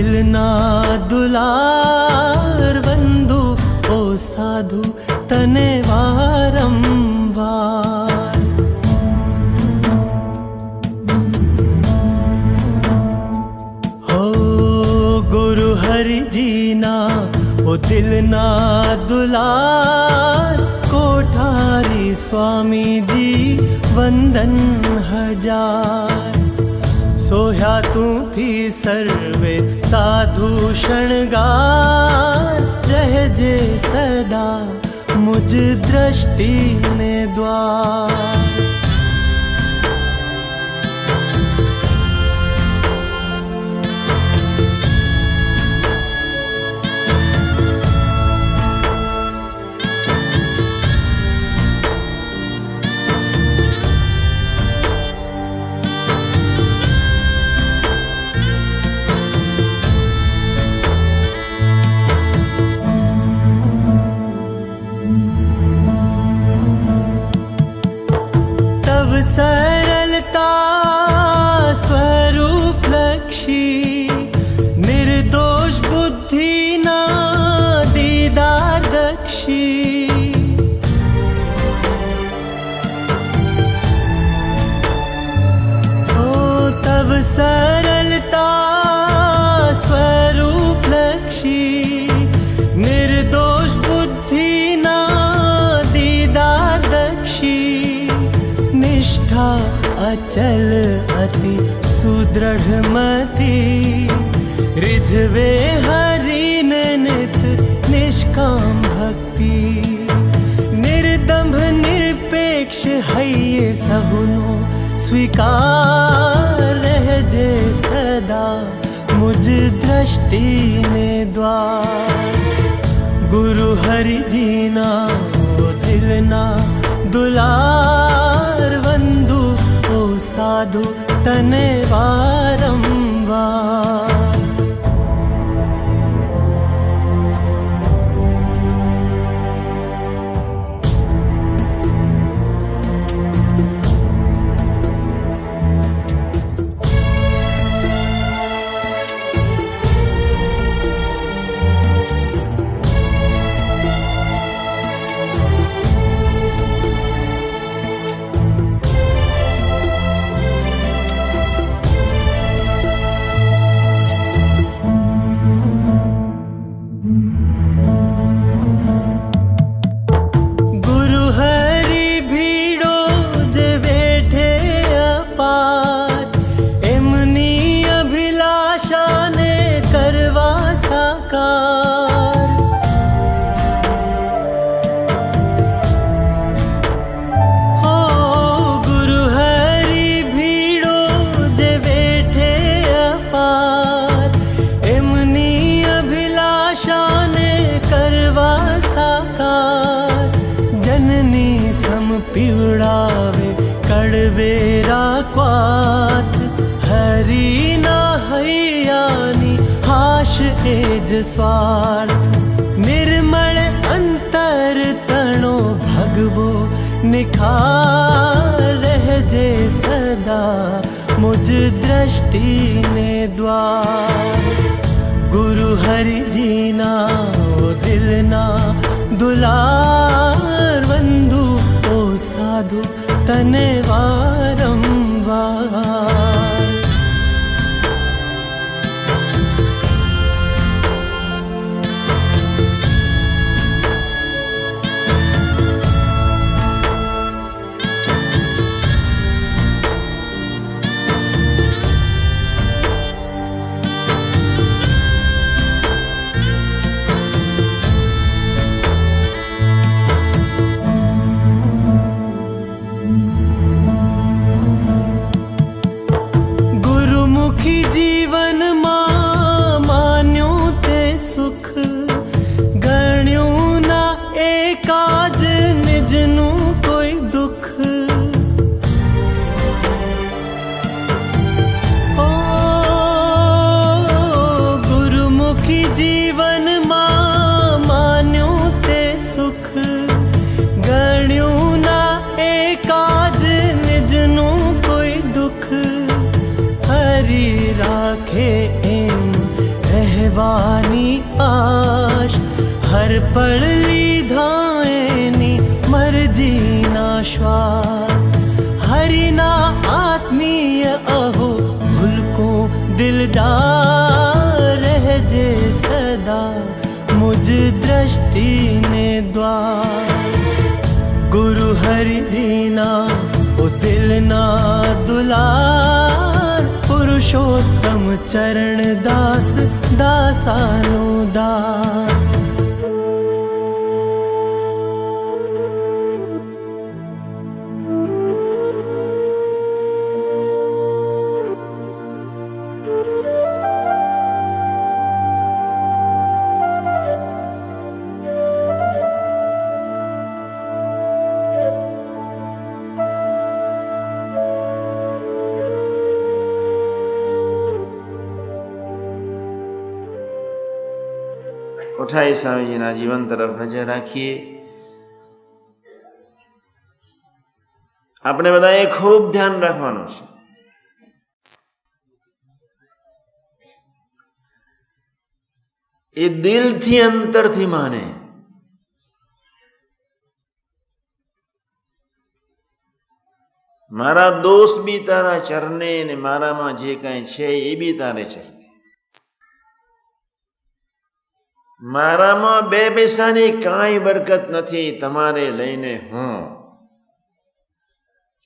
દિલના દુલાર બંધુ ઓ સાધુ તને વારંવાર હો ગુરુ હરિજીના ઓ દિલના દુલાર કોઠારી સ્વામીજી વંદન હજાર સોહ્યા તુંથી સર્વે સાધુ શણગાર રહેજે સદા મુજ દ્રષ્ટિને દ્વાર तव 心 है दृष्टि ने द्वार। गुरु हरि हरिजीना गोलना दुलार साधु तने वारम्बा પીવડાવે કડવેરા ક્વાત હરિના હૈયાની હાશ એ જ સ્વાર્થ. નિર્મળ અંતર તણો ભગવો નિખાર રહેજે સદા. મુજ દ્રષ્ટિને દ્વાર. ગુરુ હરિજીના દિલના ઓ साधु धन्यवाद લેવાની આશ હર પળ લીધા એની મરજીના શ્વાસ હરિના આત્મીય અહો ભૂલકો દિલદાર રહેજે સદા મુજ દ્રષ્ટિને દ્વાર ગુરુ હરિજીના ઓ દિલના દુલાર પુરુષોત્તમ ચરણ ਦਾ ਸਾਨੂੰ ਦਾ કોઠારી સ્વામીજીના જીવન તરફ નજર રાખીએ. આપણે બધાએ ખૂબ ધ્યાન રાખવાનું છે. એ દિલથી અંતરથી માને. મારા દોષ બી તારા ચરણે ને મારામાં જે કાંઈ છે એ બી તારે ચરણે મારામાં બે પૈસાની કાંઈ બરકત નથી, તમારે લઈને હું.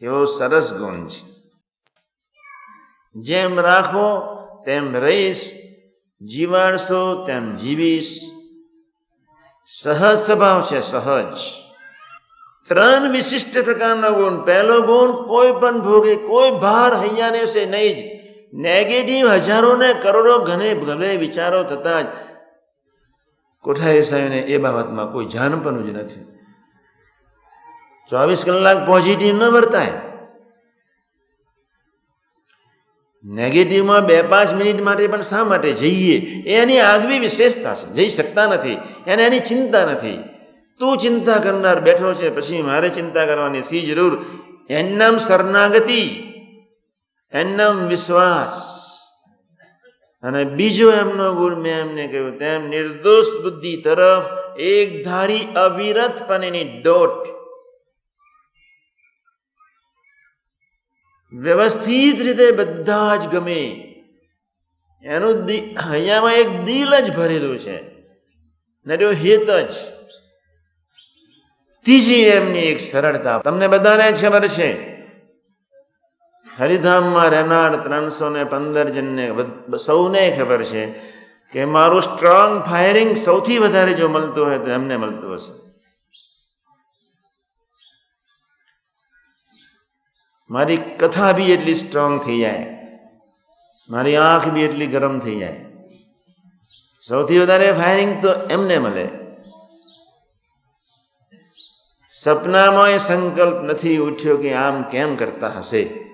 એવો સરસ ગુણ છે. જેમ રાખો, તેમ રહીશ, જીવાડશો, તેમ જીવીશ. સહજ સ્વભાવ છે, સહજ. ત્રણ વિશિષ્ટ પ્રકારનો ગુણ. પહેલો ગુણ, કોઈ પણ ભોગે, કોઈ ભાર હૈયાને છે નહીં જ. નેગેટિવ હજારો ને કરોડો ઘણે ભલે વિચારો થતા જ કોઠારી સાહેબને એ બાબતમાં કોઈ જાણપણું જ નથી. ચોવીસ કલાક પોઝિટિવ ન વર્તાય. નેગેટિવમાં બે પાંચ મિનિટ માટે પણ શા માટે જઈએ? એ એની આગવી વિશેષતા છે. જઈ શકતા નથી. એને એની ચિંતા નથી. તું ચિંતા કરનાર બેઠો છે, પછી મારે ચિંતા કરવાની સી જરૂર? એનું નામ શરણાગતિ. એનું નામ વિશ્વાસ. અને બીજો એમનો ગુણ મેં એમને કહ્યું, તેમ નિર્દોષ બુદ્ધિ તરફ એક ધારી અવિરતપણેની દોટ. વ્યવસ્થિત રીતે બધા જ ગમે. એનું અહીંયામાં એક દિલ જ ભરેલું છે. ને હેત હિત જ. ત્રીજી એમની એક સરળતા. તમને બધાને ખબર છે હરિધામમાં રહેનાર ત્રણસો ને પંદર જણને સૌને ખબર છે કે મારું સ્ટ્રોંગ ફાયરિંગ સૌથી વધારે જો મળતું હોય તો એમને મળતું હશે. મારી કથા બી એટલી સ્ટ્રોંગ થઈ જાય. મારી આંખ બી એટલી ગરમ થઈ જાય. સૌથી વધારે ફાયરિંગ તો એમને મળે. સપનામાં સંકલ્પ નથી ઉઠ્યો કે આમ કેમ કરતા હશે.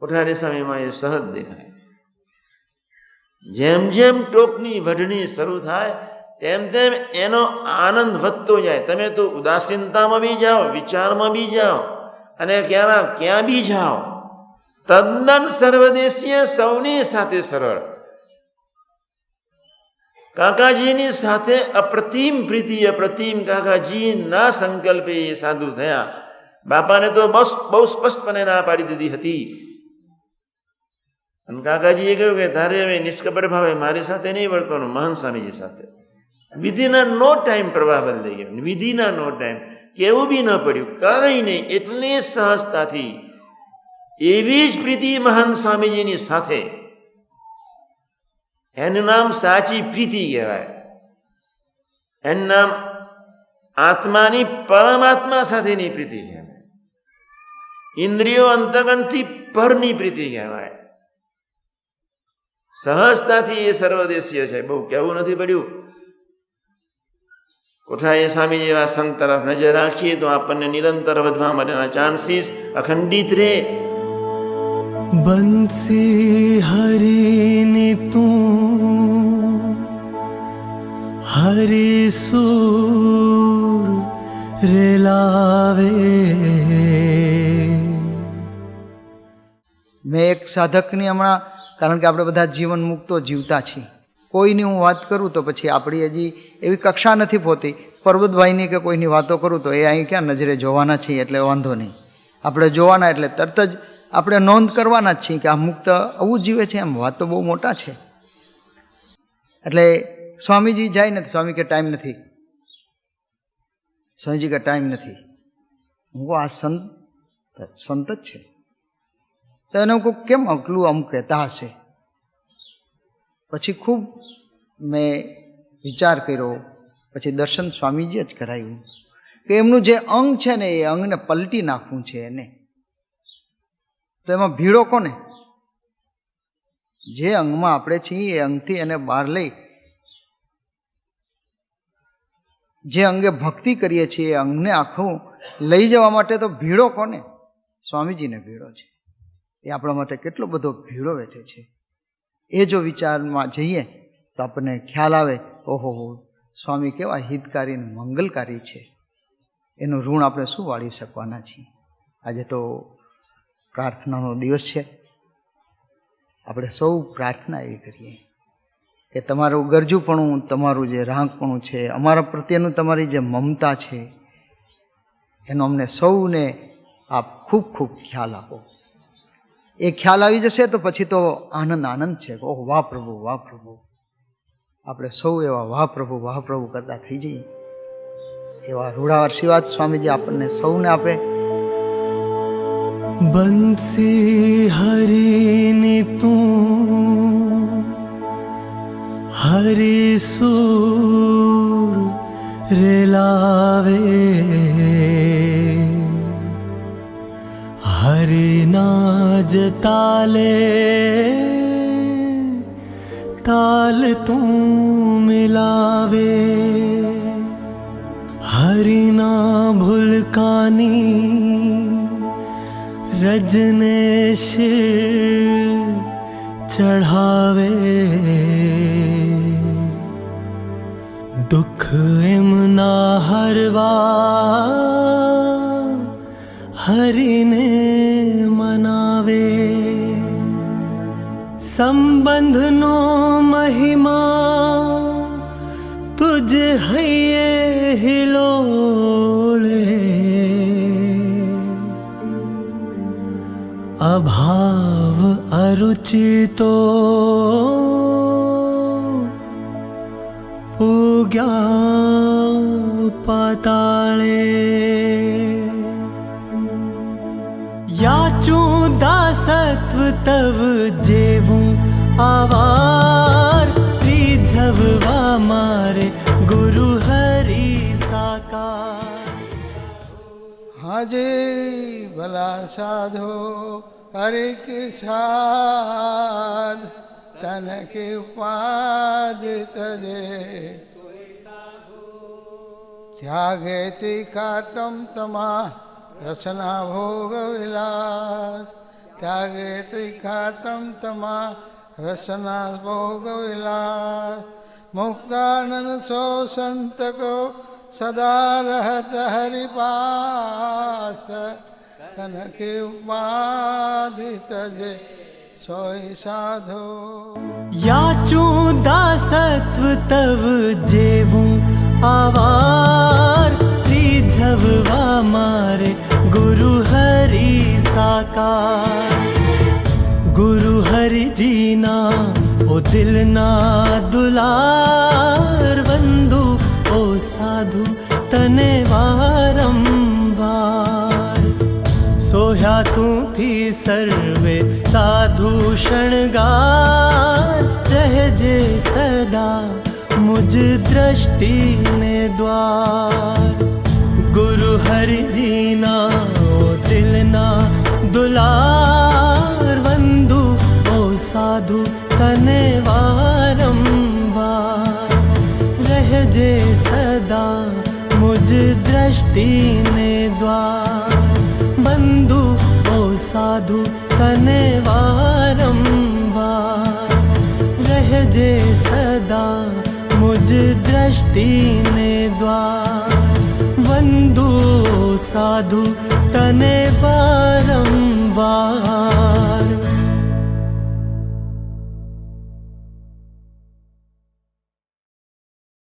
કોઠારી સ્વામીમાં એ સહજ દેખાય. જેમ જેમ ટોપની વઢણી શરૂ થાય, તેમ તેમ એનો આનંદ વધતો જાય. તમે તો ઉદાસીનતામાં બી જાઓ, વિચારમાં બી જાઓ, અને ક્યાં ક્યાં બી જાઓ. તદ્દન સર્વદેશીય સૌની સાથે સરળ. કાકાજીની સાથે અપ્રતિમ પ્રીતિ, અપ્રતિમ કાકાજી ના સંકલ્પે એ સાધુ થયા. બાપાને તો બસ બહુ સ્પષ્ટપણે ના પાડી દીધી હતી. અને કાકાજીએ કહ્યું કે, તારે હવે નિષ્કપટ ભાવે મારી સાથે નહીં વળવાનું મહાન સ્વામીજી સાથે. વિધિના નો ટાઈમ પ્રવાહ બદલાઈ ગયો. વિધિના નો ટાઈમ કેવું બી ન પડ્યું. કઈ નહીં, એટલી સહજતાથી એવી જ પ્રીતિ મહાન સ્વામીજીની સાથે. એનું નામ સાચી પ્રીતિ કહેવાય. એનું નામ આત્માની પરમાત્મા સાથેની પ્રીતિ કહેવાય. ઇન્દ્રિયો અંતગણથી પરની પ્રીતિ કહેવાય. સહજતાથી એ સર્વદેશીય છે. બહુ કહેવું નથી પડ્યું. કોઠાએ સ્વામી જેવા સંત તરફ નજર રાખીએ તો આપણને નિરંતર વધવા માટેના ચાન્સીસ અખંડિત રહે. બંસી હરીને તું હરી સૂર રેલાવે મેં એક સાધકની હમણાં કારણ કે આપણે બધા જીવન મુક્તો જીવતા છીએ. કોઈની હું વાત કરું તો પછી આપણી હજી એવી કક્ષા નથી પોતી. પર્વતભાઈની કે કોઈની વાતો કરું તો એ અહીં ક્યાં નજરે જોવાના છીએ એટલે વાંધો નહીં. આપણે જોવાના એટલે તરત જ આપણે નોંધ કરવાના જ છીએ કે આ મુક્ત આવું જીવે છે, એમ વાત તો બહુ મોટા છે. એટલે સ્વામીજી જાય નથી, સ્વામી કે ટાઈમ નથી. સ્વામીજી કે ટાઈમ નથી. હું આ સંત સંત જ છે. તો એને કહું કેમ અકલું આમ કહેતા હશે? પછી ખૂબ મેં વિચાર કર્યો, પછી દર્શન સ્વામીજી જ કરાયું કે એમનું જે અંગ છે ને, એ અંગને પલટી નાખવું છે એને. તો એમાં ભીડો કોને? જે અંગમાં આપણે છીએ, એ અંગથી એને બહાર લઈ, જે અંગે ભક્તિ કરીએ છીએ, એ અંગને આખું લઈ જવા માટે તો ભીડો કોને? સ્વામીજીને ભીડો છે. એ આપણા માટે કેટલો બધો ભીડો વેઠે છે. એ જો વિચારમાં જઈએ તો આપણને ખ્યાલ આવે, ઓહો, સ્વામી કેવા હિતકારી અને મંગલકારી છે. એનું ઋણ આપણે શું વાળી શકવાના છીએ? આજે તો પ્રાર્થનાનો દિવસ છે. આપણે સૌ પ્રાર્થના એવી કરીએ કે તમારું ગરજુપણું, તમારું જે રાહકપણું છે, અમારા પ્રત્યેનું તમારી જે મમતા છે, એનો અમને સૌને આપ ખૂબ ખૂબ ખ્યાલ આપો. એ ખ્યાલ આવી જશે તો પછી તો આનંદ આનંદ છે ઓહ, વાહ પ્રભુ વાહ પ્રભુ. આપણે સૌ એવા વાહ પ્રભુ વાહ પ્રભુ કરતા થઈ જઈએ. એવા રૂઢાવર શિવાજ સ્વામીજી આપણને સૌને આપે. બંસી હરીને તું હરી સૂર રેલાવે. હરિના જ તાલે તાલ તું મિલાવે હરિના ભૂલકાની રજને શિર ચઢાવે દુઃખ એમના હરવા હરિને મનાવે સંબંધનો મહિમા તુજ હૈયે હિલોળે. અભાવ અરુચિતો પૂગ્યા હાજે ભલા સાધો હરે કે સાધ તન કે ઉપાદ તજે ત્યાગે કાતમ તમા રસના ભોગ વિલાસ. ત્યાગે તિખાતમ તમા રસના ભોગ વિલાસ. મુક્તાનંદ સો સંત રહત હરિ પાસ તન કે ઉપાધિ તજે સોય સાધો યાચું દાસત્વ તવ જેવું આવાર રીઝવવા મારે ગુરુ હરિ સાકાર ગુરુ હરિજીના ઓ દિલના દુલાર साधु तने वारंवार। सोह्या तू थी सर्वे साधु शणगार। रहजे सदा मुझ दृष्टि ने द्वार। गुरु हरिजीना दिलना दुलार। बंधु ओ साधु तने दृष्टिने द्वा बन्धु ओ साधु तने वारं वा रहजे सदा दृष्टिने द्वा बन्धु साधु